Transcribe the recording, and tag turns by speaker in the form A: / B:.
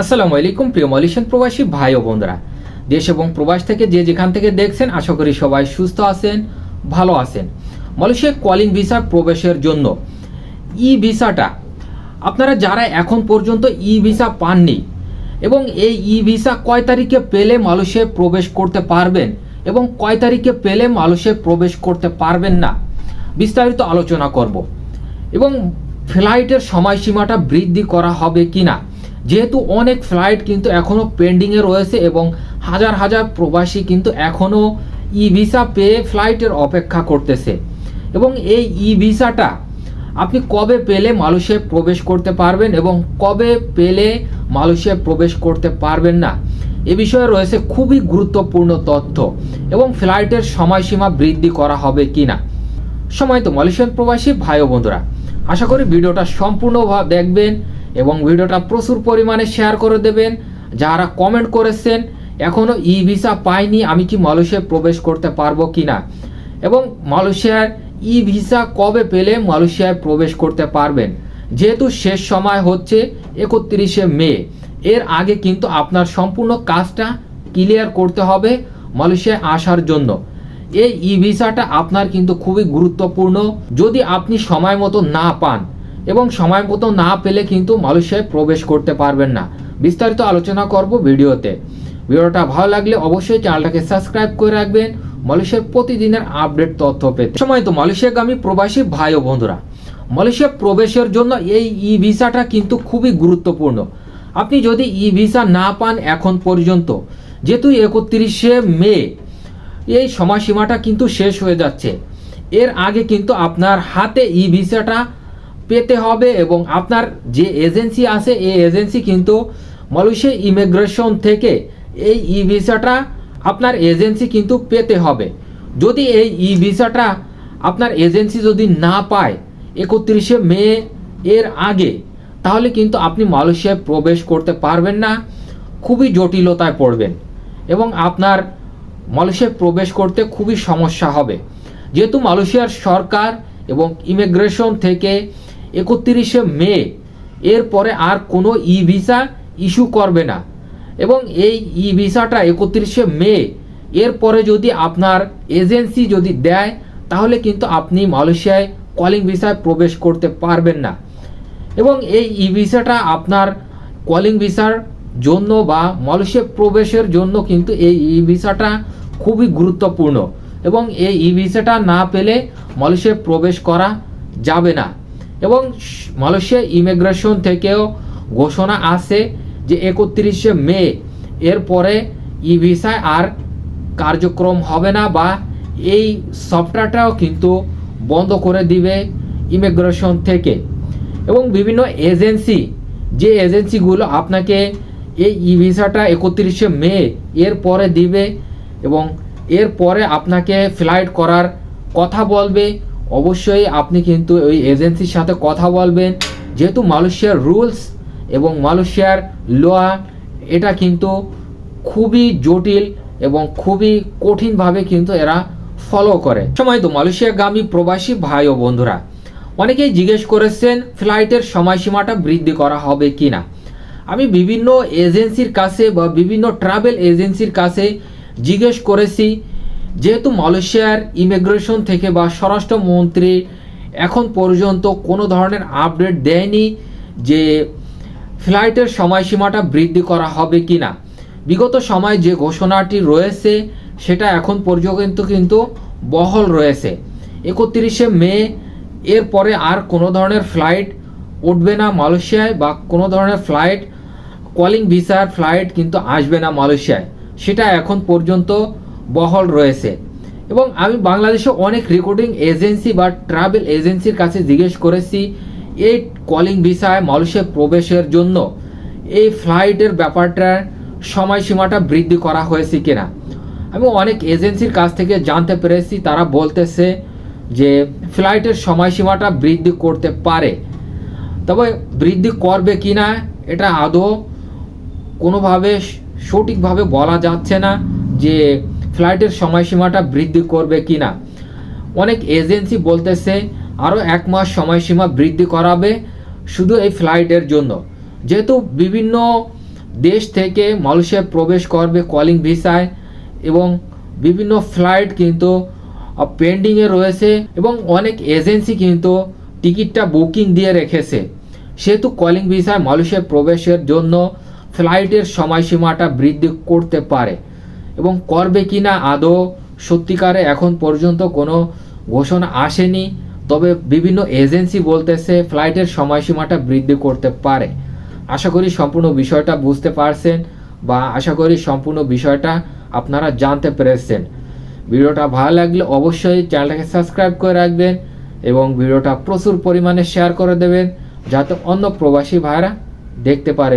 A: আসসালামু আলাইকুম, প্রিয় মালয়েশিয়ান প্রবাসী ভাই ও বোনরা। দেশ এবং প্রবাস থেকে যে যেখান থেকে দেখছেন, আশা করি সবাই সুস্থ আছেন, ভালো আছেন। মালয়েশিয়া কলিং ভিসা প্রবেশের জন্য ই ভিসাটা, আপনারা যারা এখন পর্যন্ত ই ভিসা পাননি এবং এই ই ভিসা কয় তারিখে পেলে মালয়েশিয়ায় প্রবেশ করতে পারবেন এবং কয় তারিখে পেলে মালয়েশিয়ায় প্রবেশ করতে পারবেন না, বিস্তারিত আলোচনা করব। এবং ফ্লাইটের সময়সীমাটা বৃদ্ধি করা হবে কিনা? যেহেতু অনেক ফ্লাইট কিন্তু এখনও পেন্ডিংয়ে রয়েছে এবং হাজার হাজার প্রবাসী কিন্তু এখনও ই ভিসা পেয়ে ফ্লাইটের অপেক্ষা করতেছে। এবং এই ই ভিসাটা আপনি কবে পেলে মালয়েশিয়ায় প্রবেশ করতে পারবেন এবং কবে পেলে মালয়েশিয়ায় প্রবেশ করতে পারবেন না, এ বিষয়ে রয়েছে খুবই গুরুত্বপূর্ণ তথ্য এবং ফ্লাইটের সময়সীমা বৃদ্ধি করা হবে কিনা। সময় তো মালয়েশিয়ান প্রবাসী, ভাই বন্ধুরা, আশা করি ভিডিওটা সম্পূর্ণভাবে দেখবেন। এবং ভিডিওটা প্রচুর পরিমাণে শেয়ার করে দেবেন। যারা কমেন্ট করেছেন এখনও ই ভিসা পাইনি, আমি কি মালয়েশিয়ায় প্রবেশ করতে পারব কি না এবং মালয়েশিয়ার ই ভিসা কবে পেলে মালয়েশিয়ায় প্রবেশ করতে পারবেন? যেহেতু শেষ সময় হচ্ছে একত্রিশে মে, এর আগে কিন্তু আপনার সম্পূর্ণ কাজটা ক্লিয়ার করতে হবে মালয়েশিয়ায় আসার জন্য। এই ই ভিসাটা আপনার কিন্তু খুবই গুরুত্বপূর্ণ। যদি আপনি সময় মতো না পান এবং সময় মতো না পেলে কিন্তু মালয়েশিয়ায় প্রবেশ করতে পারবেন না। বিস্তারিত আলোচনা করব ভিডিওতে। ভিডিওটা ভালো লাগলে অবশ্যই চ্যানেলটাকে সাবস্ক্রাইব করে রাখবেন। মালয়েশিয়ার প্রতিদিনের আপডেট তথ্য পেতে। সময় তো মালয়েশিয়াগামী প্রবাসী ভাই ও বন্ধুরা, মালয়েশিয়া প্রবেশের জন্য এই ই ভিসাটা কিন্তু খুবই গুরুত্বপূর্ণ। আপনি যদি ই ভিসা না পান এখন পর্যন্ত, যেহেতু একত্রিশে মে, এই সময়সীমাটা কিন্তু শেষ হয়ে যাচ্ছে। এর আগে কিন্তু আপনার হাতে ই ভিসাটা পেতে হবে এবং আপনার যে এজেন্সি আছে, এই এজেন্সি কিন্তু মালয়েশিয়া ইমিগ্রেশন থেকে এই ই ভিসাটা আপনার এজেন্সি কিন্তু পেতে হবে। যদি এই ই ভিসাটা আপনার এজেন্সি যদি না পায় একত্রিশে মে এর আগে, তাহলে কিন্তু আপনি মালয়েশিয়ায় প্রবেশ করতে পারবেন না, খুবই জটিলতায় পড়বেন এবং আপনার মালয়েশিয়ায় প্রবেশ করতে খুবই সমস্যা হবে। যেহেতু মালয়েশিয়ার সরকার এবং ইমিগ্রেশন থেকে একত্রিশে মে, এরপরে আর কোনো ই ভিসা ইস্যু করবে না। এবং এই ই ভিসাটা একত্রিশে মে, এরপরে যদি আপনার এজেন্সি যদি দেয়, তাহলে কিন্তু আপনি মালয়েশিয়ায় কলিং ভিসায় প্রবেশ করতে পারবেন না। এবং এই ই ভিসাটা আপনার কলিং ভিসার জন্য বা মালয়েশিয়া প্রবেশের জন্য কিন্তু এই ই ভিসাটা খুবই গুরুত্বপূর্ণ। এবং এই ই ভিসাটা না পেলে মালয়েশিয়ায় প্রবেশ করা যাবে না। এবং মালয়েশিয়া ইমিগ্রেশন থেকেও ঘোষণা আছে যে একত্রিশে মে এরপরে ই ভিসায় আর কার্যক্রম হবে না বা এই সফটওয়্যারটাও কিন্তু বন্ধ করে দিবে ইমিগ্রেশন থেকে। এবং বিভিন্ন এজেন্সি, যে এজেন্সিগুলো আপনাকে এই ই ভিসাটা একত্রিশে মে এর পরে দিবে এবং এর পরে আপনাকে ফ্লাইট করার কথা বলবে অবশ্যই আপনি কিন্তু ওই এজেন্সির সাথে কথা বলবেন। যেহেতু মালয়েশিয়ার রুলস এবং মালয়েশিয়ার লোয়া এটা কিন্তু খুবই জটিল এবং খুবই কঠিনভাবে কিন্তু এরা ফলো করে। সময় তো মালয়েশিয়াগামী প্রবাসী ভাই ও বন্ধুরা। অনেকেই জিজ্ঞেস করেছেন, ফ্লাইটের সময়সীমাটা বৃদ্ধি করা হবে কি না আমি বিভিন্ন এজেন্সির কাছে বা বিভিন্ন ট্রাভেল এজেন্সির কাছে জিজ্ঞেস করেছি যেহেতু মালয়েশিয়ার ইমিগ্রেশন থেকে বা স্বরাষ্ট্রমন্ত্রী এখন পর্যন্ত কোনো ধরনের আপডেট দেয়নি যে ফ্লাইটের সময়সীমাটা বৃদ্ধি করা হবে কি না বিগত সময় যে ঘোষণাটি রয়েছে, সেটা এখন পর্যন্ত কিন্তু বহল রয়েছে। একত্রিশে মে, এরপরে আর কোনো ধরনের ফ্লাইট উঠবে না মালয়েশিয়ায় বা কোনো ধরনের ফ্লাইট, কলিং ভিসার ফ্লাইট কিন্তু আসবে না মালয়েশিয়ায়। সেটা এখন পর্যন্ত বহল রয়েছে। এবং আমি বাংলাদেশে অনেক রেকর্ডিং এজেন্সি বা ট্রাভেল এজেন্সির কাছে জিজ্ঞেস করেছি, এই কলিং ভিসায় মালয়েশিয়া প্রবেশের জন্য এই ফ্লাইটের ব্যাপারটার সময়সীমাটা বৃদ্ধি করা হয়েছে কিনা। আমি অনেক এজেন্সির কাছ থেকে জানতে পেরেছি, তারা বলতেছে যে ফ্লাইটের সময়সীমাটা বৃদ্ধি করতে পারে। তবে বৃদ্ধি করবে কি না এটা আদৌ কোনোভাবে সঠিকভাবে বলা যাচ্ছে না যে ফ্লাইটের সময়সীমাটা বৃদ্ধি করবে কি না অনেক এজেন্সি বলতেছে আরও এক মাস সময়সীমা বৃদ্ধি করাবে শুধু এই ফ্লাইটের জন্য। যেহেতু বিভিন্ন দেশ থেকে মালয়েশিয়ায় প্রবেশ করবে কলিং ভিসায় এবং বিভিন্ন ফ্লাইট কিন্তু পেন্ডিংয়ে রয়েছে এবং অনেক এজেন্সি কিন্তু টিকিটটা বুকিং দিয়ে রেখেছে। সেহেতু কলিং ভিসায় মালয়েশিয়ায় প্রবেশের জন্য ফ্লাইটের সময়সীমাটা বৃদ্ধি করতে পারে। এবং করবে কি না আদৌ সত্যিকারে এখন পর্যন্ত কোনো ঘোষণা আসেনি। তবে বিভিন্ন এজেন্সি বলতেছে ফ্লাইটের সময়সীমাটা বৃদ্ধি করতে পারে। আশা করি সম্পূর্ণ বিষয়টা বুঝতে পারছেন বা আশা করি সম্পূর্ণ বিষয়টা আপনারা জানতে পেরেছেন। ভিডিওটা ভালো লাগলে অবশ্যই চ্যানেলটাকে সাবস্ক্রাইব করে রাখবেন এবং ভিডিওটা প্রচুর পরিমাণে শেয়ার করে দেবেন, যাতে অন্য প্রবাসী ভাইরা দেখতে পারে